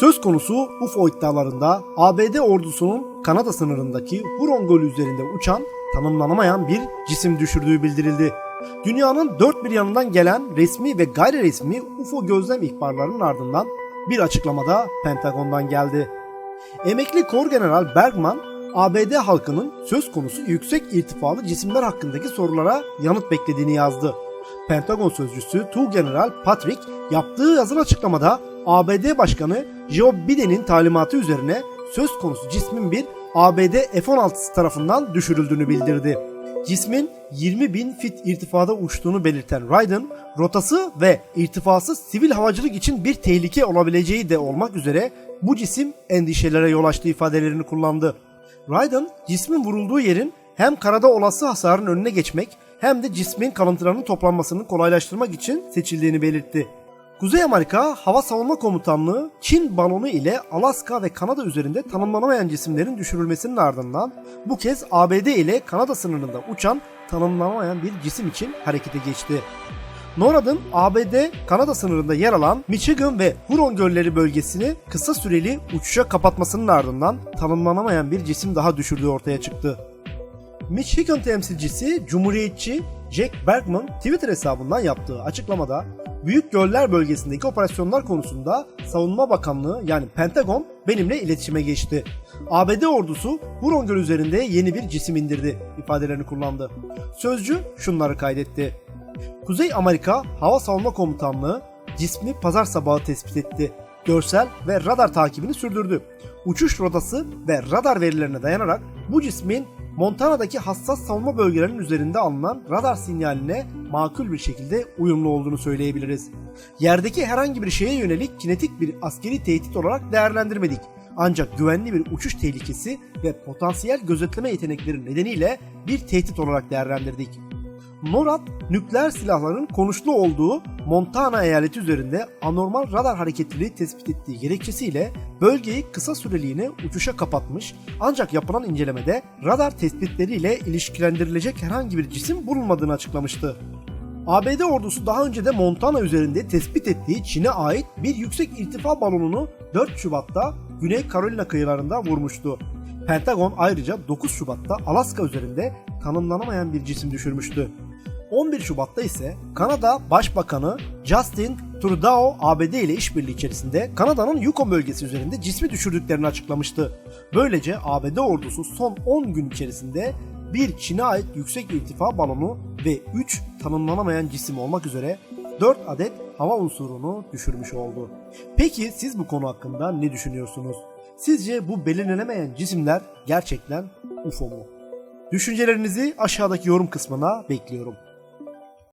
Söz konusu UFO iddialarında ABD ordusunun Kanada sınırındaki Huron Gölü üzerinde uçan tanımlanamayan bir cisim düşürdüğü bildirildi. Dünyanın dört bir yanından gelen resmi ve gayri resmi UFO gözlem ihbarlarının ardından bir açıklamada Pentagon'dan geldi. Emekli Kor General Bergman, ABD halkının söz konusu yüksek irtifalı cisimler hakkındaki sorulara yanıt beklediğini yazdı. Pentagon sözcüsü General Patrick yaptığı yazılı açıklamada ABD Başkanı Joe Biden'in talimatı üzerine söz konusu cismin bir ABD F-16'sı tarafından düşürüldüğünü bildirdi. Cismin 20 bin fit irtifada uçtuğunu belirten Raiden, rotası ve irtifası sivil havacılık için bir tehlike olabileceği de olmak üzere bu cisim endişelere yol açtığı ifadelerini kullandı. Raiden, cismin vurulduğu yerin hem karada olası hasarın önüne geçmek hem de cismin kalıntılarının toplanmasını kolaylaştırmak için seçildiğini belirtti. Kuzey Amerika Hava Savunma Komutanlığı Çin balonu ile Alaska ve Kanada üzerinde tanımlanamayan cisimlerin düşürülmesinin ardından bu kez ABD ile Kanada sınırında uçan tanımlanamayan bir cisim için harekete geçti. NORAD'ın ABD Kanada sınırında yer alan Michigan ve Huron Gölleri bölgesini kısa süreli uçuşa kapatmasının ardından tanımlanamayan bir cisim daha düşürdüğü ortaya çıktı. Michigan temsilcisi Cumhuriyetçi Jack Bergman Twitter hesabından yaptığı açıklamada Büyük Göller bölgesindeki operasyonlar konusunda Savunma Bakanlığı yani Pentagon benimle iletişime geçti. ABD ordusu Huron Gölü üzerinde yeni bir cisim indirdi ifadelerini kullandı. Sözcü şunları kaydetti. Kuzey Amerika Hava Savunma Komutanlığı cismi pazar sabahı tespit etti. Görsel ve radar takibini sürdürdü. Uçuş rotası ve radar verilerine dayanarak bu cismin Montana'daki hassas savunma bölgelerinin üzerinde alınan radar sinyaline makul bir şekilde uyumlu olduğunu söyleyebiliriz. Yerdeki herhangi bir şeye yönelik kinetik bir askeri tehdit olarak değerlendirmedik. Ancak güvenli bir uçuş tehlikesi ve potansiyel gözetleme yetenekleri nedeniyle bir tehdit olarak değerlendirdik. NORAD, nükleer silahların konuşlu olduğu Montana eyaleti üzerinde anormal radar hareketliliği tespit ettiği gerekçesiyle bölgeyi kısa süreliğine uçuşa kapatmış ancak yapılan incelemede radar tespitleriyle ilişkilendirilecek herhangi bir cisim bulunmadığını açıklamıştı. ABD ordusu daha önce de Montana üzerinde tespit ettiği Çin'e ait bir yüksek irtifa balonunu 4 Şubat'ta Güney Carolina kıyılarında vurmuştu. Pentagon ayrıca 9 Şubat'ta Alaska üzerinde tanımlanamayan bir cisim düşürmüştü. 11 Şubat'ta ise Kanada Başbakanı Justin Trudeau ABD ile işbirliği içerisinde Kanada'nın Yukon bölgesi üzerinde cismi düşürdüklerini açıklamıştı. Böylece ABD ordusu son 10 gün içerisinde bir Çin'e ait yüksek irtifa balonu ve 3 tanımlanamayan cisim olmak üzere 4 adet hava unsurunu düşürmüş oldu. Peki siz bu konu hakkında ne düşünüyorsunuz? Sizce bu belirlenemeyen cisimler gerçekten UFO mu? Düşüncelerinizi aşağıdaki yorum kısmına bekliyorum.